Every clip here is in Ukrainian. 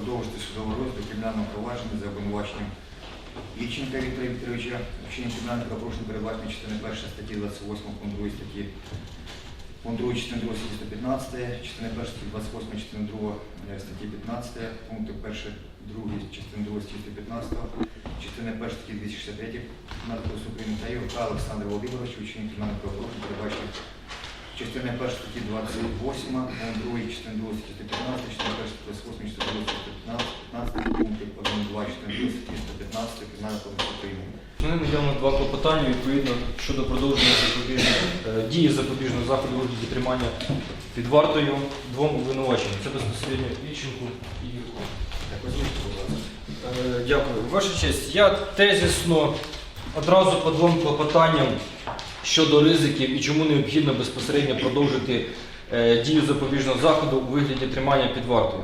продовжити судовий розгляд кримінального провадження за обвинуваченням Ільченка Віктора Вікторовича, вчинення кримінального правопорушення передбачено частини 1 статті 28 пункт 2 статті пункт 2 частини 2 статті 115, частини 1 статті 28, частини 2 е, статті 15, пункти 1, 2 частини 2 статті 115, частини 1 статті 263 Кримінального кодексу України та Юрка Олександра Володимировича, вчинення кримінального правопорушення передбачено частини 1 статті 28, пункт 2, частини 2 статті 115, частини 1 статті 28, частини 2 статті 15, 15 пункти 1, 2, частини 2 статті 115 Кримінального кодексу України. Мене наявно два клопотання відповідно щодо продовження е, дії запобіжного заходу у вигляді тримання під вартою двом обвинуваченням. Це безпосередньо Ільченку і ласка. Е, Дякую. Ваша честь, я тезісно одразу по двом клопотанням щодо ризиків і чому необхідно безпосередньо продовжити е, дію запобіжного заходу у вигляді тримання під вартою.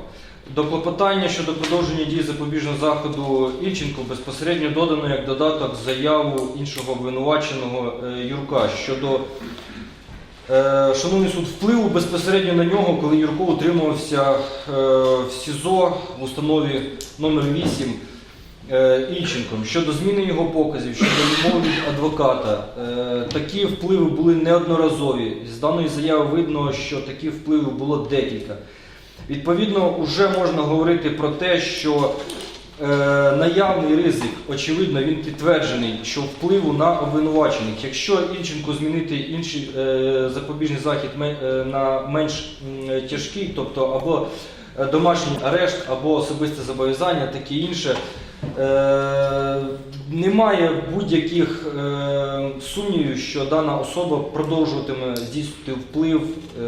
До клопотання щодо продовження дії запобіжного заходу Ільченко безпосередньо додано як додаток заяву іншого обвинуваченого е, Юрка щодо Е, Шановний суд, впливу безпосередньо на нього, коли Юрко утримувався в СІЗО в установі номер 8 е, Ільченком щодо зміни його показів, щодо відмови від адвоката. Е, Такі впливи були неодноразові. З даної заяви видно, що такі впливи було декілька. Відповідно, вже можна говорити про те, що е, наявний ризик, очевидно, він підтверджений, що впливу на обвинувачених. Якщо Ільченку змінити інший е, запобіжний захід е, на менш тяжкий, тобто або е, домашній арешт, або особисте зобов'язання, таке інше. Е, немає будь-яких е, сумнівів, що дана особа продовжуватиме здійснювати вплив е,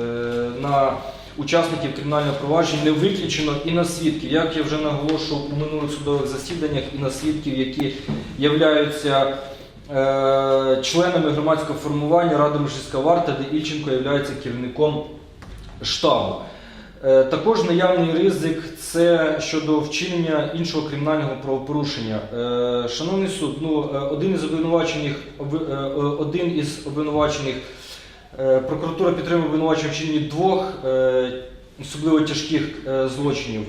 на учасників кримінального провадження, не виключено і на свідків, як я вже наголошував у минулих судових засіданнях, і на свідків, які являються членами громадського формування Ради Мужицька варта, де Ільченко є керівником штабу. Е, Також наявний ризик це щодо вчинення іншого кримінального правопорушення. Е, Шановний суд, ну е, один із обвинувачених, обви- один із обвинувачених прокуратура підтримує обвинувачення вчиненні двох особливо тяжких злочинів.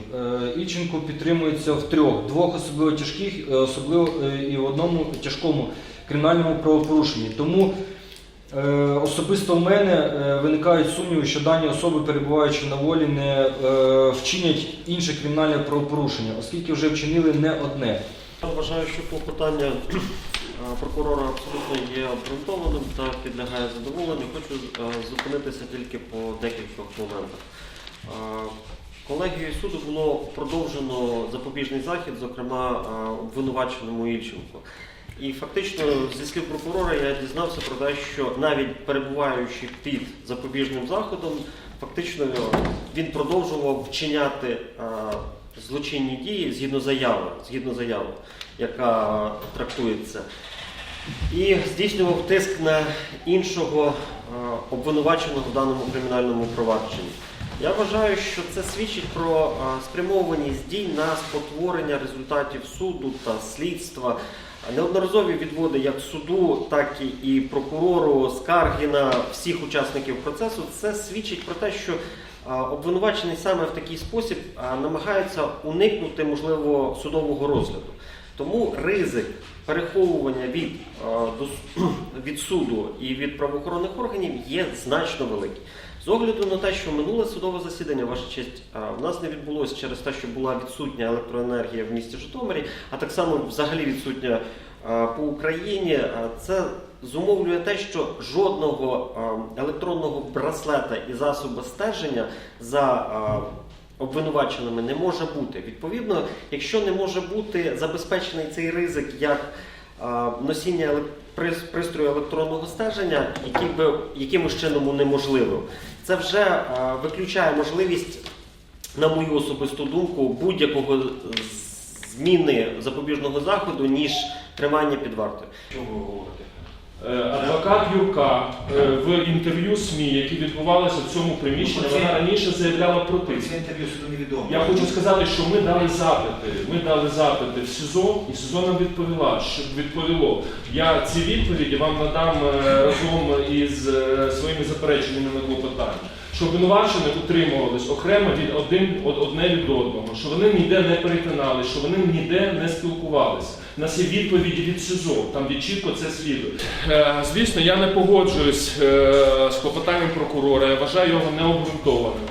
Ільченко підтримується в трьох, двох особливо тяжких, особливо і в одному тяжкому кримінальному правопорушенні. Тому Особисто в мене е, виникають сумніви, що дані особи, перебуваючи на волі, не е, вчинять інше кримінальне правопорушення, оскільки вже вчинили не одне. Я вважаю, що клопотання е, прокурора абсолютно є обґрунтованим та підлягає задоволенню. Хочу е, зупинитися тільки по декількох моментах. Е, Колегією суду було продовжено запобіжний захід, зокрема е, обвинуваченому Ільченку. І фактично, зі слів прокурора, я дізнався про те, що навіть перебуваючи під запобіжним заходом, фактично він продовжував вчиняти е, злочинні дії згідно заяви, згідно заяви, яка трактується. І здійснював тиск на іншого е, обвинуваченого в даному кримінальному провадженні. Я вважаю, що це свідчить про е, спрямованість дій на спотворення результатів суду та слідства. Неодноразові відводи як суду, так і- прокурору, скарги на всіх учасників процесу. Це свідчить про те, що обвинувачений саме в такий спосіб а, намагається уникнути можливо судового розгляду. Тому ризик переховування від, с- від суду і від правоохоронних органів є значно великий. З огляду на те, що минуле судове засідання, ваша честь, в нас не відбулося через те, що була відсутня електроенергія в місті Житомирі, а так само взагалі відсутня по Україні. Це зумовлює те, що жодного електронного браслета і засобу стеження за обвинуваченими не може бути. Відповідно, якщо не може бути забезпечений цей ризик як носіння пристрою електронного стеження, який би якимось чином унеможливив, це вже виключає можливість, на мою особисту думку, будь-якого зміни запобіжного заходу, ніж тримання під вартою. Що ви говорите? Е, Адвокат Юрка е, в інтерв'ю СМІ, які відбувалися в цьому приміщенні, вона раніше заявляла про тиск. це інтерв'ю суду невідомо. Я хочу сказати, що ми дали запити. Ми дали запити в СІЗО, і СІЗО нам відповіла, що відповіло. Я ці відповіді вам надам е, разом із своїми запереченнями на клопотання. Що обвинувачені утримувались окремо від один одне від одного, що вони ніде не перетинали, що вони ніде не спілкувалися. У нас є відповіді від СІЗО, там від чітко це слідує. Е, Звісно, я не погоджуюсь е, з клопотанням прокурора. Я вважаю його необґрунтованим.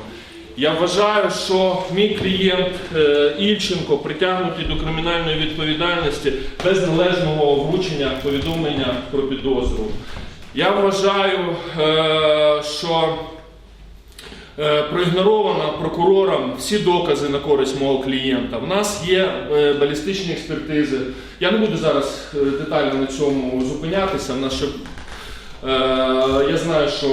Я вважаю, що мій клієнт е, Ільченко притягнутий до кримінальної відповідальності без належного вручення повідомлення про підозру. Я вважаю, що проігноровано прокурором всі докази на користь мого клієнта. У нас є е, балістичні експертизи. Я не буду зараз е, детально на цьому зупинятися. В нас ще, е, я знаю, що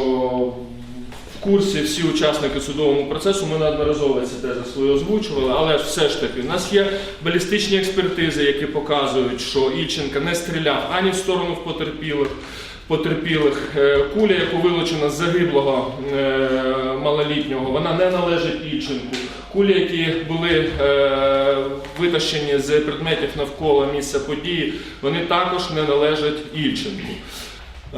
в курсі всі учасники судового процесу, ми неодноразово ці тези свої озвучували, але все ж таки, у нас є балістичні експертизи, які показують, що Ільченка не стріляв ані в сторону потерпілих. Потерпілих Е, куля, яку вилучена з загиблого е, малолітнього, вона не належить Ільченку. Кулі, які були е, витащені з предметів навколо місця події, вони також не належать Ільченку.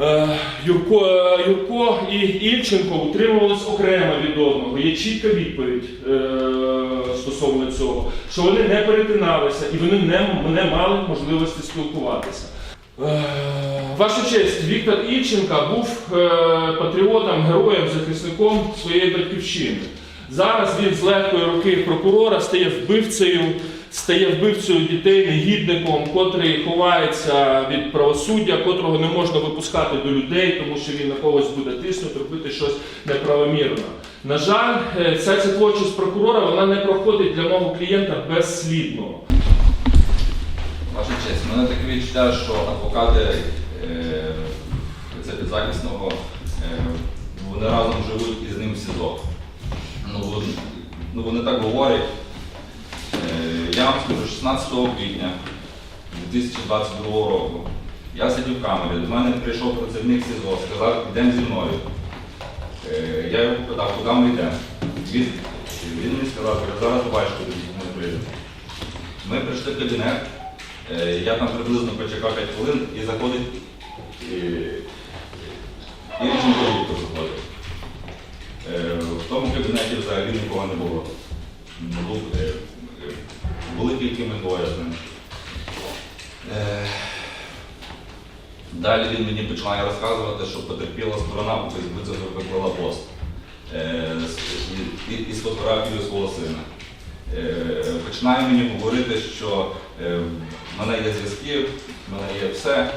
Е, Юрко, е, Юрко і Ільченко утримувались окремо від одного. Є чітка відповідь е, стосовно цього, що вони не перетиналися і вони не, не мали можливості спілкуватися. Е, Ваша честь, Віктор Ільченка був е, патріотом, героєм, захисником своєї батьківщини. Зараз він з легкої руки прокурора стає вбивцею, стає вбивцею дітей, негідником, котрий ховається від правосуддя, котрого не можна випускати до людей, тому що він на когось буде тиснути, робити щось неправомірно. На жаль, е, вся ця творчість прокурора вона не проходить для мого клієнта безслідно. Ваша честь, мене таке відчуття, що адвокати е, це підзахисного, е, вони разом живуть із ним в СІЗО. Ну, ну, вони так говорять. Е, я вам скажу, 16 квітня 2022 року я сидів в камері, до мене прийшов працівник СІЗО, сказав, йдемо зі мною. Я його питав, куди ми йдемо. Він, він мені сказав, «Я зараз побачиш, куди ми прийдемо. Ми прийшли в кабінет. Е, Я там приблизно почекав 5 хвилин і заходить і, і Віктор заходить. Е, В тому кабінеті взагалі нікого не було. Е, Були тільки ми двоє з ним. Далі він мені починає розказувати, що потерпіла сторона, бо це виклала пост із фотографією свого сина. Починає мені говорити, що в мене є зв'язки, в мене є все, е,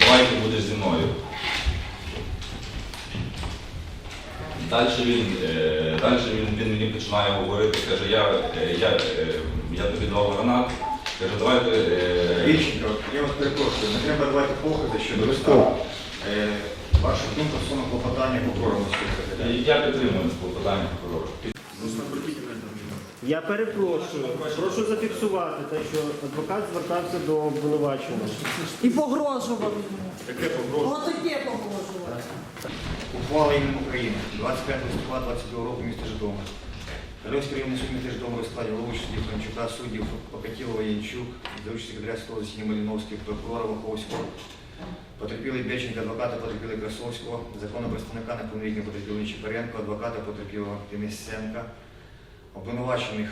давай ти будеш зі мною. Далі він, е, далі він, він мені починає говорити, каже, я, е, я, я тобі дав гранат, каже, давайте. е, я вас перепрошую, не треба давати покази щодо вистави. Е, Ваша думка стосовно клопотання прокурора Я підтримую клопотання прокурора. Я перепрошую. Прошу зафіксувати те, що адвокат звертався до обвинуваченого. І погрожував йому. Таке погрожував? Отаке погрожував. Ухвала імені України 25 листопада 22 року міста Житомир. Кальовський районний суд міста Житомир складі голови суддів Кранчука, суддів Покатілова, Янчук, за участі секретаря судового засідання Маліновського, прокурора Ваховського, потерпілий Бєченка, адвоката потерпілий Красовського, законного представника неповнолітнього потерпілий Чепаренко, адвоката потерпілого Тимісенка, обвинувачених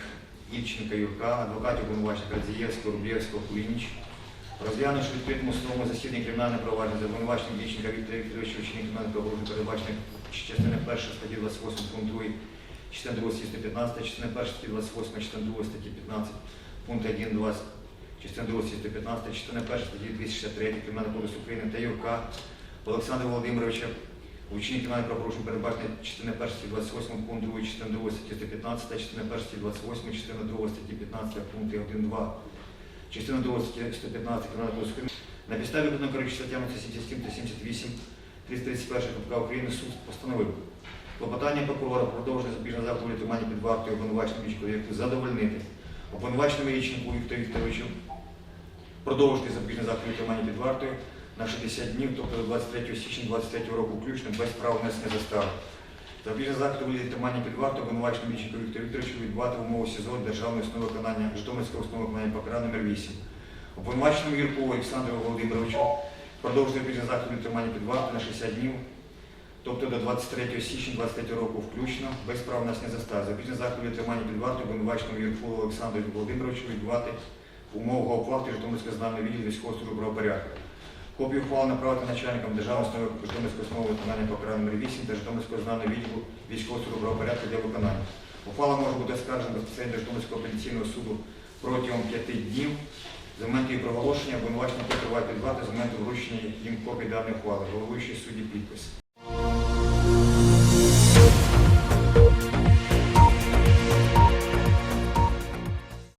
Ільченка Юрка, адвокатів обвинувачених Радзієвського, Рублєвського, Кулініч, Розглянувши відкритому судовому засіданні кримінальне провадження за обвинуваченням Дівченка Віктора Вікторовича вчинення кримінального правопорушення, передбачених частини 1 статті 28 пункт 2, частини 2 статті 115, частини 1 статті 28, частини 2 статті 15, пункт 1, 2, частини 2 статті 115, частини 1 статті 263 Кримінального кодексу України та Юрка Олександра Володимировича у вчиненні кримінального правопорушення передбачені частини 1 статті 28 пункт 2, частини 2 статті 115, частини 1 статті 28, частини 2 статті 15, пункти 1, 2, частина 2 статті 115 Кримінального кодексу на підставі керуючи статтями 177 та 78 331 КПК України суд постановив. Клопотання прокурора про продовження запобіжного заходу у під вартою обвинуваченим Ічковіку задовольнити. Обвинуваченому Іченку Віктору Вікторовичу продовжити запобіжний захід у під вартою на 60 днів, тобто до 23 січня 23 року включно, без права внесення застави. Запобіжний захід у вигляді тримання під вартою обвинуваченому Віченко Віктору Вікторовичу відбувати в умови СІЗО Державної установи виконання Житомирського установи виконання покара номер 8. Обвинуваченому Юркову Олександру Володимировичу продовжити запобіжний захід у тримання під вартою на 60 днів, тобто до 23 січня 23 року включно, без права внесення застави. Запобіжний захід у тримання під вартою обвинуваченому Юркову Олександру Володимировичу відбувати в оплати Житомирського знамного відділу військового служби правопорядку. Копію ухвали направити начальникам Державної установи Житомирської установи виконання покарання номер 8 та Житомирського знамного відділу військового служби правопорядку для виконання. Ухвала може бути оскаржена безпосередньо Житомирського апеляційного суду протягом 5 днів. З моменту її проголошення обвинувачення потриває під з моменту вручення їм копії даної ухвали, головуючий судді підпис.